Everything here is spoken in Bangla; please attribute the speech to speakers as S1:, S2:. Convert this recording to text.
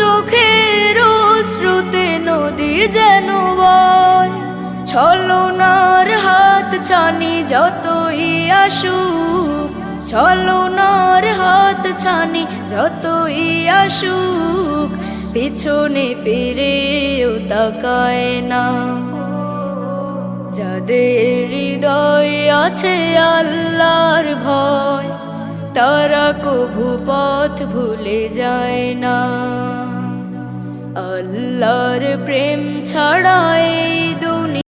S1: চোখের শ্রুতে নদী যেন বয়। ছলনার হাত ছানি যতই আসুক, ছলনার হাত ছানি যতই আসুক, পিছনে ফিরেও তাকায় না। যাদের হৃদয় আছে আল্লাহর ভয়, তারা কভু পথ ভুলে যায় না। আল্লাহর প্রেম ছাড়া এই দুনিয়া